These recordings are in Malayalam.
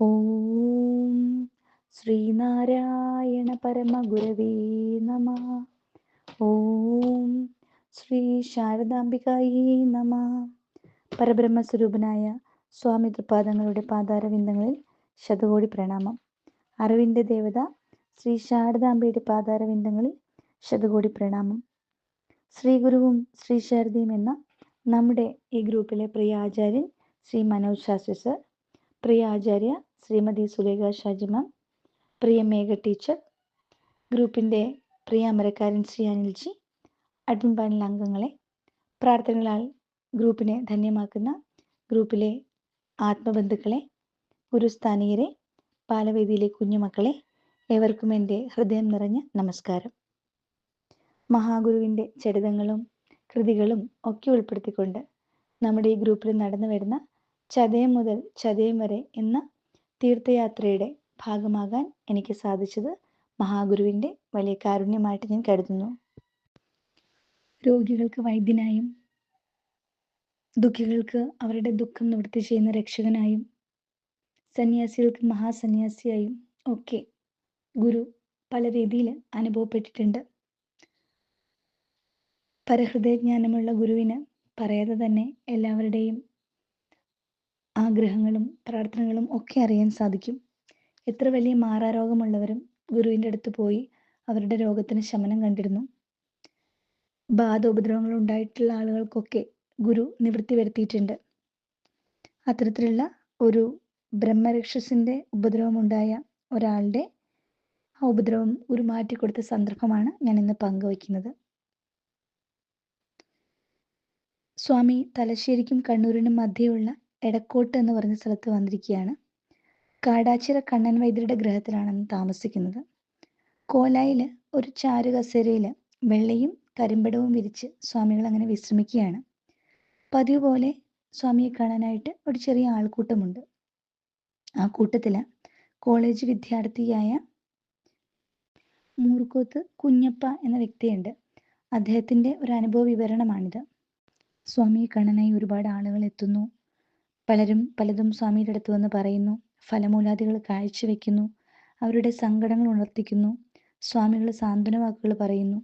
ഓം ശ്രീനാരായണ പരമഗുരവേ നമ. ഓം ശ്രീ ശാരദാംബികായി നമ. പരബ്രഹ്മസ്വരൂപനായ സ്വാമി തൃപാദങ്ങളുടെ പാതാരവിന്ദങ്ങളിൽ ശതകോടി പ്രണാമം. അറിവിന്റെ ദേവത ശ്രീ ശാരദാംബയുടെ പാതാരവിന്ദങ്ങളിൽ ശതകോടി പ്രണാമം. ശ്രീ ഗുരുവും ശ്രീ ശാരദയും എന്ന നമ്മുടെ ഈ ഗ്രൂപ്പിലെ പ്രിയ ആചാര്യൻ ശ്രീ മനോജ് ശാസ്ത്രി സർ. പ്രിയ ആചാര്യ ശ്രീമതി സുലേഖ ഷാജി മാം പ്രിയ മേഘ ടീച്ചർ ഗ്രൂപ്പിന്റെ പ്രിയ അമരക്കാരൻ ശ്രീ അനിൽജി അഡ്മിൻ പാനൽ അംഗങ്ങളെ പ്രാർത്ഥനകളാൽ ഗ്രൂപ്പിനെ ധന്യമാക്കുന്ന ഗ്രൂപ്പിലെ ആത്മബന്ധുക്കളെ ഗുരുസ്ഥാനീയരെ ബാലവേദിയിലെ കുഞ്ഞുമക്കളെ ഏവർക്കും എന്റെ ഹൃദയം നിറഞ്ഞ നമസ്കാരം. മഹാഗുരുവിന്റെ ചരിതങ്ങളും കൃതികളും ഒക്കെ ഉൾപ്പെടുത്തിക്കൊണ്ട് നമ്മുടെ ഈ ഗ്രൂപ്പിൽ നടന്നു വരുന്ന ചതയം മുതൽ ചതയം വരെ എന്ന തീർത്ഥയാത്രയുടെ ഭാഗമാകാൻ എനിക്ക് സാധിച്ചത് മഹാഗുരുവിന്റെ വലിയ കാരുണ്യമായിട്ട് ഞാൻ കരുതുന്നു. രോഗികൾക്ക് വൈദ്യനായും ദുഃഖികൾക്ക് അവരുടെ ദുഃഖം നിവൃത്തി ചെയ്യുന്ന രക്ഷകനായും സന്യാസികൾക്ക് മഹാസന്യാസിയായും ഒക്കെ ഗുരു പല രീതിയിൽ അനുഭവപ്പെട്ടിട്ടുണ്ട്. പരഹൃദയജ്ഞാനമുള്ള ഗുരുവിന് പറയാതെ തന്നെ എല്ലാവരുടെയും ആഗ്രഹങ്ങളും പ്രാർത്ഥനകളും ഒക്കെ അറിയാൻ സാധിക്കും. എത്ര വലിയ മാറാരോഗമുള്ളവരും ഗുരുവിന്റെ അടുത്ത് പോയി അവരുടെ രോഗത്തിന് ശമനം കണ്ടിരുന്നു. ബാധോപദ്രവങ്ങൾ ഉണ്ടായിട്ടുള്ള ആളുകൾക്കൊക്കെ ഗുരു നിവൃത്തി വരുത്തിയിട്ടുണ്ട്. അത്തരത്തിലുള്ള ഒരു ബ്രഹ്മരക്ഷസിന്റെ ഉപദ്രവമുണ്ടായ ഒരാളുടെ ആ ഉപദ്രവം ഒരു മാറ്റിക്കൊടുത്ത സന്ദർഭമാണ് ഞാൻ ഇന്ന് പങ്കുവയ്ക്കുന്നത്. സ്വാമി തലശ്ശേരിക്കും കണ്ണൂരിനും മധ്യയുള്ള എടക്കോട്ട് എന്ന് പറഞ്ഞ സ്ഥലത്ത് വന്നിരിക്കുകയാണ് കാടാച്ചിറ കണ്ണൻ വൈദ്യരുടെ ഗ്രഹത്തിലാണ് താമസിക്കുന്നത്. കോലായിൽ ഒരു ചാരു കസേരയിൽ വെള്ളയും കരിമ്പടവും വിരിച്ച് സ്വാമികൾ അങ്ങനെ വിശ്രമിക്കുകയാണ്. പതിവ് പോലെ സ്വാമിയെ കാണാനായിട്ട് ഒരു ചെറിയ ആൾക്കൂട്ടമുണ്ട്. ആ കൂട്ടത്തിൽ കോളേജ് വിദ്യാർത്ഥിയായ മൂർക്കോത്ത് കുഞ്ഞപ്പ എന്ന വ്യക്തിയുണ്ട്. അദ്ദേഹത്തിന്റെ ഒരു അനുഭവ വിവരണമാണിത്. സ്വാമിയെ കാണാനായി ഒരുപാട് ആളുകൾ എത്തുന്നു. പലരും പലതും സ്വാമിയുടെ അടുത്ത് വന്ന് പറയുന്നു. ഫലമൂലാദികൾ കാഴ്ചവെക്കുന്നു. അവരുടെ സങ്കടങ്ങൾ ഉണർത്തിക്കുന്നു. സ്വാമികൾ സാന്ത്വന വാക്കുകൾ പറയുന്നു.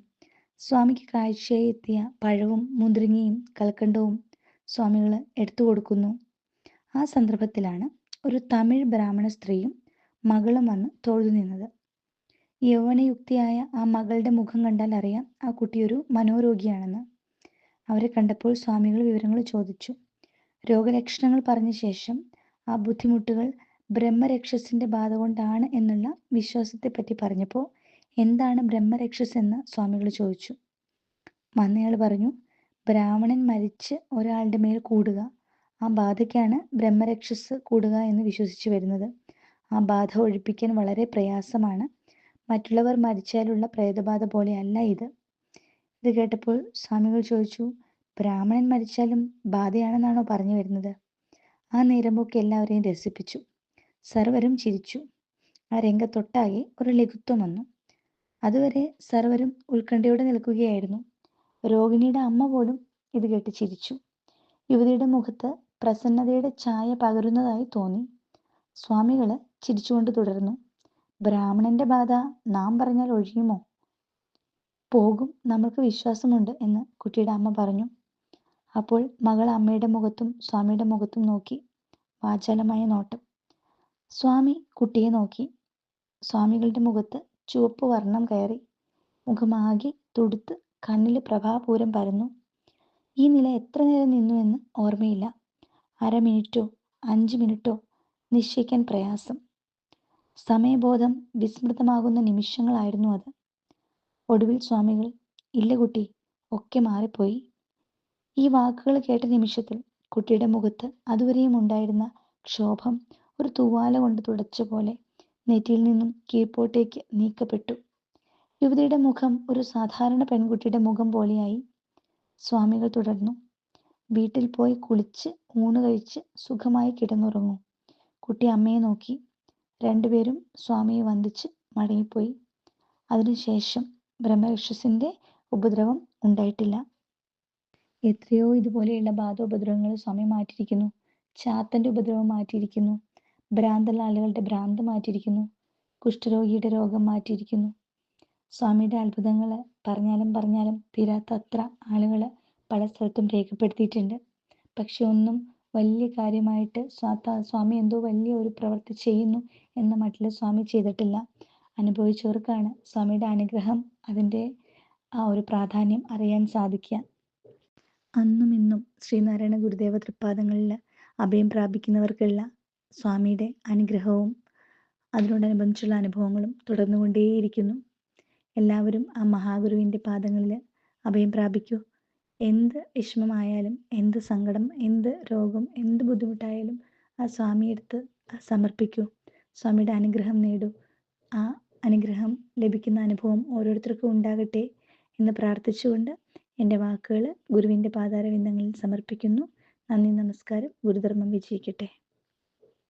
സ്വാമിക്ക് കാഴ്ചയായി എത്തിയ പഴവും മുന്തിരിങ്ങയും കൽക്കണ്ടവും സ്വാമികൾ എടുത്തു കൊടുക്കുന്നു. ആ സന്ദർഭത്തിലാണ് ഒരു തമിഴ് ബ്രാഹ്മണ സ്ത്രീയും മകളും വന്ന് തൊഴുതു നിന്നത്. യൗവനയുക്തിയായ ആ മകളുടെ മുഖം കണ്ടാൽ അറിയാം ആ കുട്ടിയൊരു മനോരോഗിയാണെന്ന്. അവരെ കണ്ടപ്പോൾ സ്വാമികൾ വിവരങ്ങൾ ചോദിച്ചു. രോഗലക്ഷണങ്ങൾ പറഞ്ഞ ശേഷം ആ ബുദ്ധിമുട്ടുകൾ ബ്രഹ്മരക്ഷസിന്റെ ബാധ കൊണ്ടാണ് എന്നുള്ള വിശ്വാസത്തെ പറ്റി പറഞ്ഞപ്പോൾ എന്താണ് ബ്രഹ്മരക്ഷസ് എന്ന് സ്വാമികൾ ചോദിച്ചു. മന്നയാൾ പറഞ്ഞു ബ്രാഹ്മണൻ മരിച്ച് ഒരാളുടെ മേൽ കൂടുക ആ ബാധയ്ക്കാണ് ബ്രഹ്മരക്ഷസ് കൂടുക എന്ന് വിശ്വസിച്ചു വരുന്നത്. ആ ബാധ ഒഴിപ്പിക്കാൻ വളരെ പ്രയാസമാണ്. മറ്റുള്ളവർ മരിച്ചാലുള്ള പ്രേതബാധ പോലെയല്ല ഇത്. ഇത് കേട്ടപ്പോൾ സ്വാമികൾ ചോദിച്ചു ബ്രാഹ്മണൻ മരിച്ചാലും ബാധയാണെന്നാണോ പറഞ്ഞു വരുന്നത്? ആ നേരമൊക്കെ എല്ലാവരെയും രസിപ്പിച്ചു. സർവരും ചിരിച്ചു. ആ രംഗത്തൊട്ടാകെ ഒരു ലഘുത്വം വന്നു. അതുവരെ സർവരും ഉത്കണ്ഠയോടെ നിൽക്കുകയായിരുന്നു. രോഹിണിയുടെ അമ്മ പോലും ഇത് കേട്ട് ചിരിച്ചു. യുവതിയുടെ മുഖത്ത് പ്രസന്നതയുടെ ഛായ പകരുന്നതായി തോന്നി. സ്വാമികൾ ചിരിച്ചുകൊണ്ട് തുടർന്നു. ബ്രാഹ്മണന്റെ ബാധ നാം പറഞ്ഞാൽ ഒഴിയുമോ? പോകും നമ്മൾക്ക് വിശ്വാസമുണ്ട് എന്ന് കുട്ടിയുടെ അമ്മ പറഞ്ഞു. അപ്പോൾ മകൾ അമ്മയുടെ മുഖത്തും സ്വാമിയുടെ മുഖത്തും നോക്കി വാചാലമായ നോട്ടം. സ്വാമി കുട്ടിയെ നോക്കി. സ്വാമികളുടെ മുഖത്ത് ചുവപ്പ് വർണം കയറി. മുഖമാകെ തുടുത്ത് കണ്ണിൽ പ്രഭാപൂരം പരന്നു. ഈ നില എത്ര നേരം നിന്നു എന്ന് ഓർമ്മയില്ല. അര മിനിറ്റോ അഞ്ച് മിനിറ്റോ നിശ്ചയിക്കാൻ പ്രയാസം. സമയബോധം വിസ്മൃതമാകുന്ന നിമിഷങ്ങളായിരുന്നു അത്. ഒടുവിൽ സ്വാമികൾ ഇല്ല കുട്ടി ഒക്കെ മാറിപ്പോയി. ഈ വാക്കുകൾ കേട്ട നിമിഷത്തിൽ കുട്ടിയുടെ മുഖത്ത് അതുവരെയും ഉണ്ടായിരുന്ന ക്ഷോഭം ഒരു തൂവാല കൊണ്ട് തുടച്ച പോലെ നെറ്റിയിൽ നിന്നും കീഴ്പോട്ടേക്ക് നീക്കപ്പെട്ടു. യുവതിയുടെ മുഖം ഒരു സാധാരണ പെൺകുട്ടിയുടെ മുഖം പോലെയായി. സ്വാമികൾ തുടർന്നു. വീട്ടിൽ പോയി കുളിച്ച് ഊണ് കഴിച്ച് സുഖമായി കിടന്നുറങ്ങൂ. കുട്ടി അമ്മയെ നോക്കി. രണ്ടുപേരും സ്വാമിയെ വന്ദിച്ച് മടങ്ങിപ്പോയി. അതിനുശേഷം ബ്രഹ്മരക്ഷസിന്റെ ഉപദ്രവം ഉണ്ടായിട്ടില്ല. എത്രയോ ഇതുപോലെയുള്ള ബാധോപദ്രവങ്ങൾ സ്വാമി മാറ്റിയിരിക്കുന്നു. ചാത്തന്റെ ഉപദ്രവം മാറ്റിയിരിക്കുന്നു. ഭ്രാന്തല്ല ആളുകളുടെ ഭ്രാന്ത് മാറ്റിയിരിക്കുന്നു. കുഷ്ഠരോഗിയുടെ രോഗം മാറ്റിയിരിക്കുന്നു. സ്വാമിയുടെ അത്ഭുതങ്ങൾ പറഞ്ഞാലും പറഞ്ഞാലും തീരാത്തത്ര ആളുകൾ പല സ്ഥലത്തും രേഖപ്പെടുത്തിയിട്ടുണ്ട്. പക്ഷെ ഒന്നും വലിയ കാര്യമായിട്ട് സ്വാത്ത സ്വാമി എന്തോ വലിയ ഒരു പ്രവൃത്തി ചെയ്യുന്നു എന്ന മട്ടിൽ സ്വാമി ചെയ്തിട്ടില്ല. അനുഭവിച്ചവർക്കാണ് സ്വാമിയുടെ അനുഗ്രഹം അതിന്റെ ആ ഒരു പ്രാധാന്യം അറിയാൻ സാധിക്കുക. അന്നും ഇന്നും ശ്രീനാരായണ ഗുരുദേവ തൃപ്പാദങ്ങളിൽ അഭയം പ്രാപിക്കുന്നവർക്കുള്ള സ്വാമിയുടെ അനുഗ്രഹവും അതിനോടനുബന്ധിച്ചുള്ള അനുഭവങ്ങളും തുടർന്നുകൊണ്ടേയിരിക്കുന്നു. എല്ലാവരും ആ മഹാഗുരുവിന്റെ പാദങ്ങളിൽ അഭയം പ്രാപിക്കൂ. എന്ത് വിഷമമായാലും എന്ത് സങ്കടം എന്ത് രോഗം എന്ത് ബുദ്ധിമുട്ടായാലും ആ സ്വാമിയെടുത്ത് സമർപ്പിക്കൂ. സ്വാമിയുടെ അനുഗ്രഹം നേടൂ. ആ അനുഗ്രഹം ലഭിക്കുന്ന അനുഭവം ഓരോരുത്തർക്കും ഉണ്ടാകട്ടെ എന്ന് പ്രാർത്ഥിച്ചുകൊണ്ട് എന്റെ വാക്കുകൾ ഗുരുവിന്റെ പാതാരവിന്ദങ്ങളിൽ സമർപ്പിക്കുന്നു. നന്ദി നമസ്കാരം. ഗുരുധർമ്മം വിജയിക്കട്ടെ.